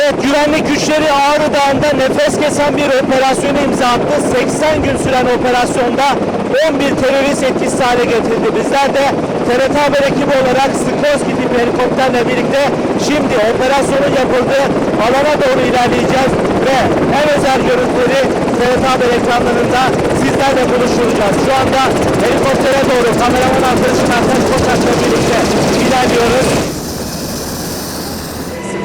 Evet güvenlik güçleri Ağrı Dağı'nda nefes kesen bir operasyonu imza attı. 80 gün süren operasyonda 11 terörist etkisiz hale getirildi. Bizler de TRT Haber ekibi olarak Skorsky tipi helikopterle birlikte şimdi operasyonun yapıldığı alana doğru ilerleyeceğiz ve en özel görüntüleri TRT Haber ekranlarında sizlerle buluşturacağız. Şu anda helikoptere doğru kameraman arkadaşım Ertaş Koçak'la birlikte ilerliyoruz.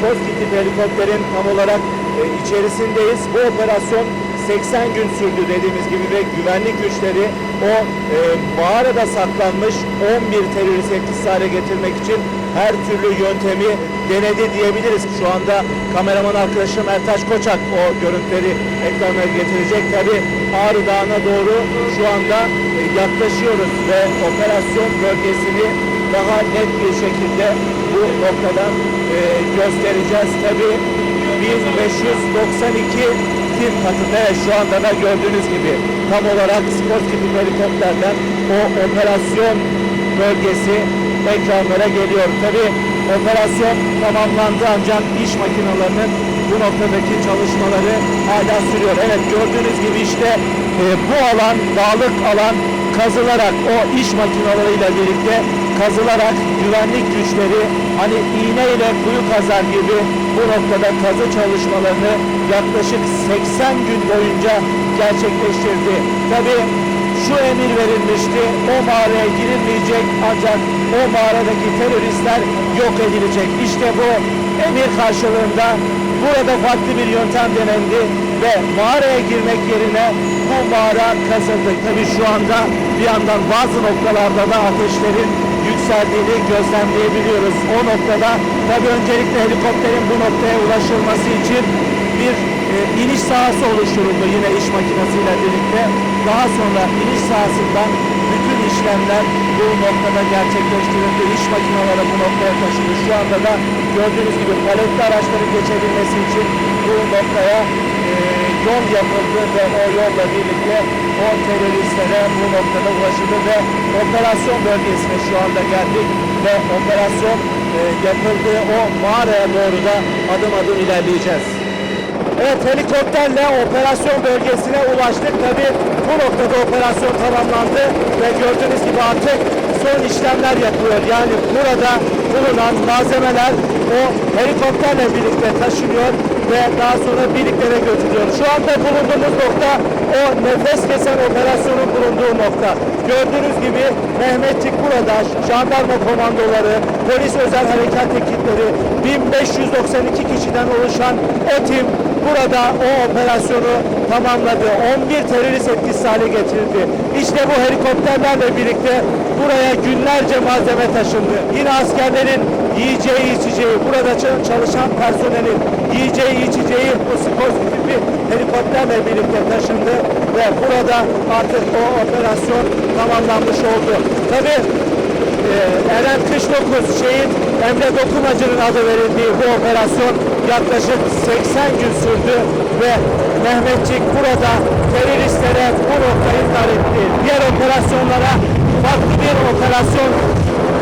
Skorsky tipi helikopterin tam olarak e, içerisindeyiz. Bu operasyon 80 gün sürdü dediğimiz gibi ve güvenlik güçleri o e, mağarada saklanmış 11 terörist etkisiz hale getirmek için her türlü yöntemi denedi diyebiliriz. Şu anda kameraman arkadaşım Ertaş Koçak o görüntüleri ekranlara getirecek. Tabi Ağrı Dağı'na doğru şu anda e, yaklaşıyoruz ve operasyon bölgesini daha net bir şekilde bu noktadan e, göstereceğiz. Tabi 1592 tim katında şu anda da gördüğünüz gibi tam olarak spor tipi helikopterden o operasyon bölgesi ekranlara geliyor. Tabi operasyon tamamlandı ancak iş makinelerinin bu noktadaki çalışmaları hala sürüyor. Evet gördüğünüz gibi işte e, bu alan, dağlık alan kazılarak o iş makineleriyle birlikte kazılarak güvenlik güçleri hani iğne ile kuyu kazar gibi bu noktada kazı çalışmalarını yaklaşık 80 gün boyunca gerçekleştirdi. Tabi şu emir verilmişti. O mağaraya girilmeyecek ancak o mağaradaki teröristler yok edilecek. İşte bu emir karşılığında burada farklı bir yöntem denendi ve mağaraya girmek yerine bu mağara kazıldı. Tabii şu anda bir yandan bazı noktalarda da ateşlerin yükseldiğini gözlemleyebiliyoruz. O noktada tabii öncelikle helikopterin bu noktaya ulaşılması için bir e, iniş sahası oluşturuldu yine iş makinesiyle birlikte. Daha sonra iniş sahasından bütün işlemler bu noktada gerçekleştirildi. İş makineleri bu noktaya taşındı. Şu anda da gördüğünüz gibi paletli araçların geçebilmesi için bu noktaya yol yapıldı ve o yolla birlikte o teröristlere bu noktada ulaşıldı ve operasyon bölgesine şu anda geldik ve operasyon e, yapıldığı o mağaraya doğru da adım adım ilerleyeceğiz. Evet helikopterle operasyon bölgesine ulaştık. Tabi bu noktada operasyon tamamlandı ve gördüğünüz gibi artık son işlemler yapılıyor. Yani burada bulunan malzemeler o helikopterle birlikte taşınıyor ve daha sonra birliklere götürülüyor. Şu anda bulunduğumuz nokta o nefes kesen operasyonun bulunduğu nokta. Gördüğünüz gibi Mehmetçik burada, jandarma komandoları, polis özel harekat ekipleri, 1592 kişiden oluşan o tim burada o operasyonu tamamladı. 11 terörist etkisiz hale getirildi. İşte bu helikopterlerle birlikte buraya günlerce malzeme taşındı. Yine askerlerin yiyeceği içeceği, burada çalışan personelin yiyeceği içeceği bu spor tipi helikopterle birlikte taşındı ve burada artık o operasyon tamamlanmış oldu. Tabii ee, Eren Kış 9 şehit Emre Dokumacı'nın adı verildiği bu operasyon yaklaşık 80 gün sürdü ve Mehmetçik burada teröristlere bu noktayı dar etti. Diğer operasyonlara farklı bir operasyon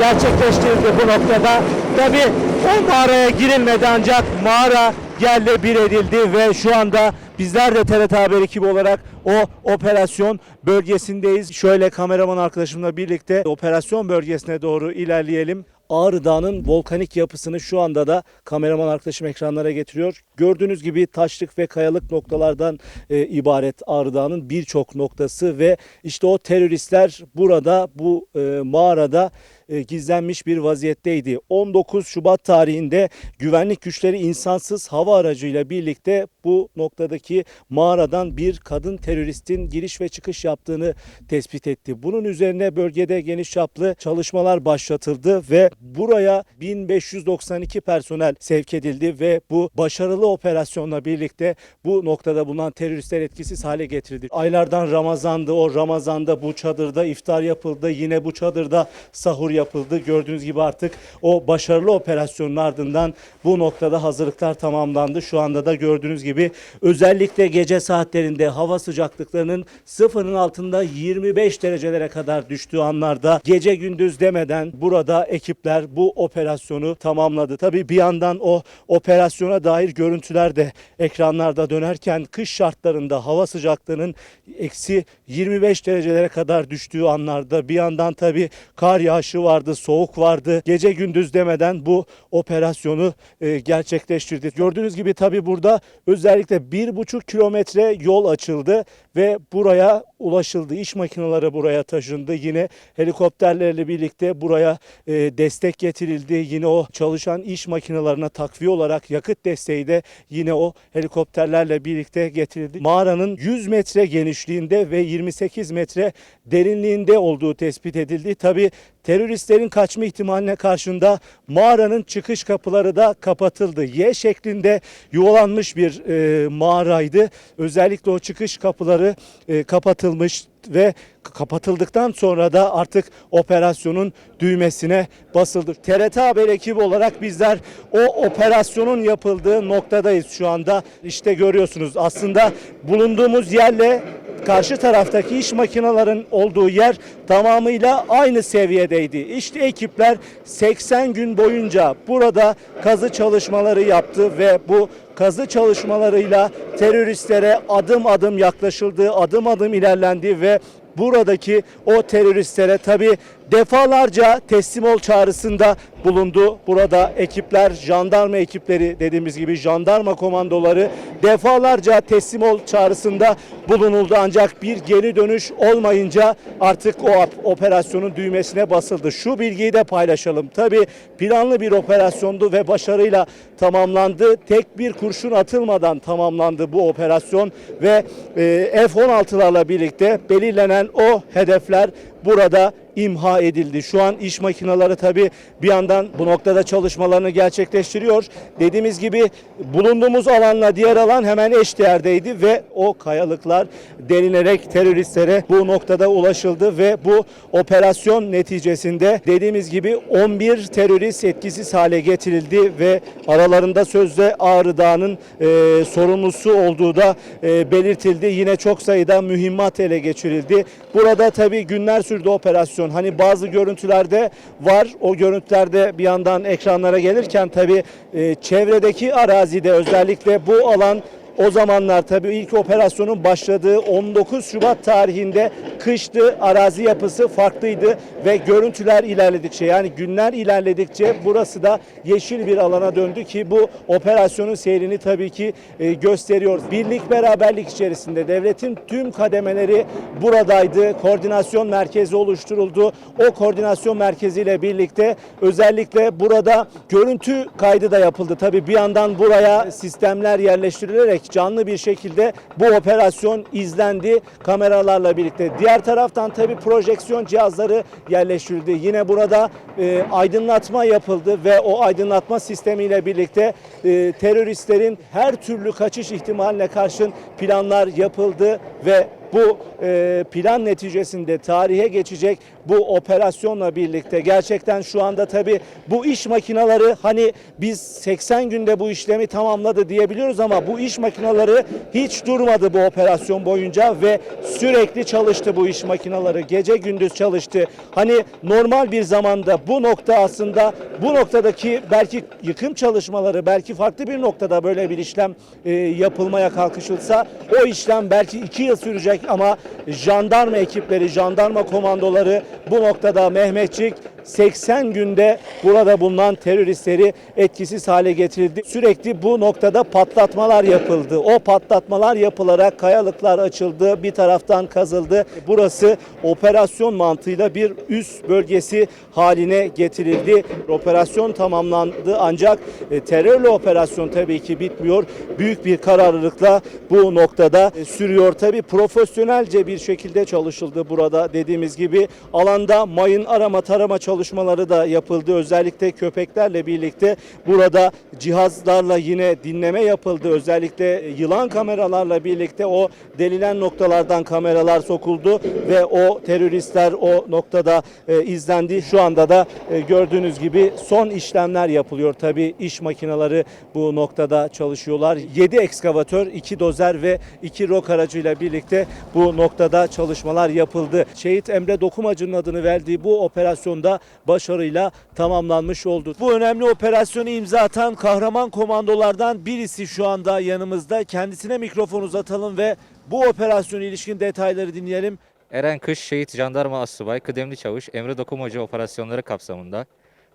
gerçekleştirildi bu noktada. Tabi o mağaraya girilmedi ancak mağara yerle bir edildi ve şu anda bizler de TRT Haber ekibi olarak o operasyon bölgesindeyiz. Şöyle kameraman arkadaşımla birlikte operasyon bölgesine doğru ilerleyelim. Ağrı Dağı'nın volkanik yapısını şu anda da kameraman arkadaşım ekranlara getiriyor. Gördüğünüz gibi taşlık ve kayalık noktalardan e, ibaret Ağrı Dağı'nın birçok noktası ve işte o teröristler burada bu e, mağarada e, gizlenmiş bir vaziyetteydi. 19 Şubat tarihinde güvenlik güçleri insansız hava aracıyla birlikte bu noktadaki mağaradan bir kadın teröristin giriş ve çıkış yaptığını tespit etti. Bunun üzerine bölgede geniş çaplı çalışmalar başlatıldı ve buraya 1592 personel sevk edildi ve bu başarılı operasyonla birlikte bu noktada bulunan teröristler etkisiz hale getirildi. Aylardan Ramazan'dı. O Ramazan'da bu çadırda iftar yapıldı. Yine bu çadırda sahur yapıldı yapıldı. Gördüğünüz gibi artık o başarılı operasyonun ardından bu noktada hazırlıklar tamamlandı. Şu anda da gördüğünüz gibi özellikle gece saatlerinde hava sıcaklıklarının sıfırın altında 25 derecelere kadar düştüğü anlarda gece gündüz demeden burada ekipler bu operasyonu tamamladı. Tabii bir yandan o operasyona dair görüntüler de ekranlarda dönerken kış şartlarında hava sıcaklığının eksi 25 derecelere kadar düştüğü anlarda bir yandan tabii kar yağışı vardı, soğuk vardı. Gece gündüz demeden bu operasyonu e, gerçekleştirdi. Gördüğünüz gibi tabii burada özellikle bir buçuk kilometre yol açıldı ve buraya ulaşıldı. İş makineleri buraya taşındı. Yine helikopterlerle birlikte buraya e, destek getirildi. Yine o çalışan iş makinelerine takviye olarak yakıt desteği de yine o helikopterlerle birlikte getirildi. Mağaranın 100 metre genişliğinde ve 28 metre derinliğinde olduğu tespit edildi. Tabi teröristlerin kaçma ihtimaline karşında mağaranın çıkış kapıları da kapatıldı. Y şeklinde yuvalanmış bir e, mağaraydı. Özellikle o çıkış kapıları e, kapatılmış ve kapatıldıktan sonra da artık operasyonun düğmesine basıldı. TRT Haber ekibi olarak bizler o operasyonun yapıldığı noktadayız şu anda. İşte görüyorsunuz aslında bulunduğumuz yerle karşı taraftaki iş makinelerin olduğu yer tamamıyla aynı seviyedeydi. İşte ekipler 80 gün boyunca burada kazı çalışmaları yaptı ve bu kazı çalışmalarıyla teröristlere adım adım yaklaşıldı, adım adım ilerlendi ve buradaki o teröristlere tabi defalarca teslim ol çağrısında bulundu. Burada ekipler, jandarma ekipleri dediğimiz gibi jandarma komandoları defalarca teslim ol çağrısında bulunuldu. Ancak bir geri dönüş olmayınca artık o operasyonun düğmesine basıldı. Şu bilgiyi de paylaşalım. Tabi planlı bir operasyondu ve başarıyla tamamlandı. Tek bir kurşun atılmadan tamamlandı bu operasyon ve e, F-16'larla birlikte belirlenen o hedefler burada imha edildi. Şu an iş makineleri tabi bir yandan bu noktada çalışmalarını gerçekleştiriyor. Dediğimiz gibi bulunduğumuz alanla diğer alan hemen eşdeğerdeydi ve o kayalıklar delinerek teröristlere bu noktada ulaşıldı ve bu operasyon neticesinde dediğimiz gibi 11 terörist etkisiz hale getirildi ve aralarında sözde Ağrı Dağı'nın e, sorumlusu olduğu da e, belirtildi. Yine çok sayıda mühimmat ele geçirildi. Burada tabi günler sürdü operasyon. Hani bazı görüntülerde var. O görüntülerde bir yandan ekranlara gelirken tabi e, çevredeki arazide özellikle bu alan o zamanlar tabii ilk operasyonun başladığı 19 Şubat tarihinde kıştı, arazi yapısı farklıydı ve görüntüler ilerledikçe yani günler ilerledikçe burası da yeşil bir alana döndü ki bu operasyonun seyrini tabii ki e, gösteriyor. Birlik beraberlik içerisinde devletin tüm kademeleri buradaydı. Koordinasyon merkezi oluşturuldu. O koordinasyon merkeziyle birlikte özellikle burada görüntü kaydı da yapıldı. Tabii bir yandan buraya sistemler yerleştirilerek canlı bir şekilde bu operasyon izlendi kameralarla birlikte. Diğer taraftan tabi projeksiyon cihazları yerleştirildi. Yine burada e, aydınlatma yapıldı ve o aydınlatma sistemiyle birlikte e, teröristlerin her türlü kaçış ihtimaline karşın planlar yapıldı ve bu e, plan neticesinde tarihe geçecek bu operasyonla birlikte gerçekten şu anda tabi bu iş makineleri hani biz 80 günde bu işlemi tamamladı diyebiliyoruz ama bu iş makineleri hiç durmadı bu operasyon boyunca ve sürekli çalıştı bu iş makineleri gece gündüz çalıştı. Hani normal bir zamanda bu nokta aslında bu noktadaki belki yıkım çalışmaları belki farklı bir noktada böyle bir işlem e, yapılmaya kalkışılsa o işlem belki iki yıl sürecek ama jandarma ekipleri, jandarma komandoları bu noktada Mehmetçik 80 günde burada bulunan teröristleri etkisiz hale getirildi. Sürekli bu noktada patlatmalar yapıldı. O patlatmalar yapılarak kayalıklar açıldı. Bir taraftan kazıldı. Burası operasyon mantığıyla bir üst bölgesi haline getirildi. Operasyon tamamlandı ancak e, terörle operasyon tabii ki bitmiyor. Büyük bir kararlılıkla bu noktada e, sürüyor. Tabii profesyonelce bir şekilde çalışıldı burada dediğimiz gibi. Alanda mayın arama tarama çalışmaları çalışmaları da yapıldı. Özellikle köpeklerle birlikte burada cihazlarla yine dinleme yapıldı. Özellikle yılan kameralarla birlikte o delilen noktalardan kameralar sokuldu ve o teröristler o noktada e, izlendi. Şu anda da e, gördüğünüz gibi son işlemler yapılıyor. Tabii iş makineleri bu noktada çalışıyorlar. 7 ekskavatör, 2 dozer ve 2 rok aracıyla birlikte bu noktada çalışmalar yapıldı. Şehit Emre Dokumacı'nın adını verdiği bu operasyonda başarıyla tamamlanmış oldu. Bu önemli operasyonu imza atan kahraman komandolardan birisi şu anda yanımızda. Kendisine mikrofon uzatalım ve bu operasyona ilişkin detayları dinleyelim. Eren Kış Şehit Jandarma Assubay Kıdemli Çavuş Emre Dokumacı operasyonları kapsamında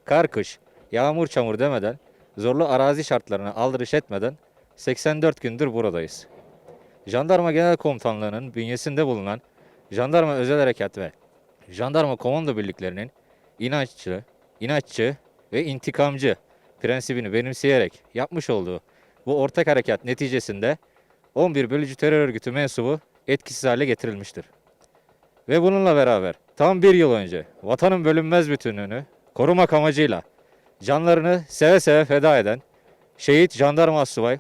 kar kış, yağmur çamur demeden, zorlu arazi şartlarına aldırış etmeden 84 gündür buradayız. Jandarma Genel Komutanlığı'nın bünyesinde bulunan Jandarma Özel Harekat ve Jandarma Komando Birliklerinin inançlı, inatçı ve intikamcı prensibini benimseyerek yapmış olduğu bu ortak harekat neticesinde 11 bölücü terör örgütü mensubu etkisiz hale getirilmiştir. Ve bununla beraber tam bir yıl önce vatanın bölünmez bütünlüğünü korumak amacıyla canlarını seve seve feda eden şehit jandarma asubay,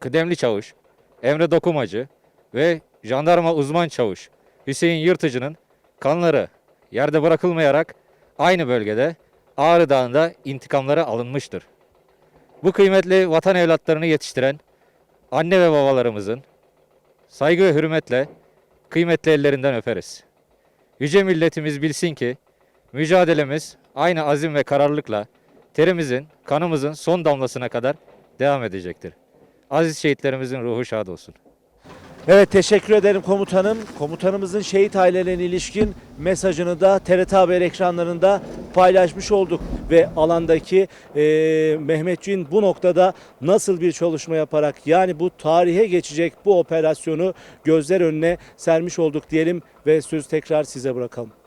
kıdemli çavuş, Emre Dokumacı ve jandarma uzman çavuş Hüseyin Yırtıcı'nın kanları yerde bırakılmayarak aynı bölgede Ağrı Dağı'nda intikamları alınmıştır. Bu kıymetli vatan evlatlarını yetiştiren anne ve babalarımızın saygı ve hürmetle kıymetli ellerinden öperiz. Yüce milletimiz bilsin ki mücadelemiz aynı azim ve kararlılıkla terimizin, kanımızın son damlasına kadar devam edecektir. Aziz şehitlerimizin ruhu şad olsun. Evet teşekkür ederim komutanım. Komutanımızın şehit ailelerine ilişkin mesajını da TRT Haber ekranlarında paylaşmış olduk. Ve alandaki e, Mehmetçiğin bu noktada nasıl bir çalışma yaparak yani bu tarihe geçecek bu operasyonu gözler önüne sermiş olduk diyelim ve söz tekrar size bırakalım.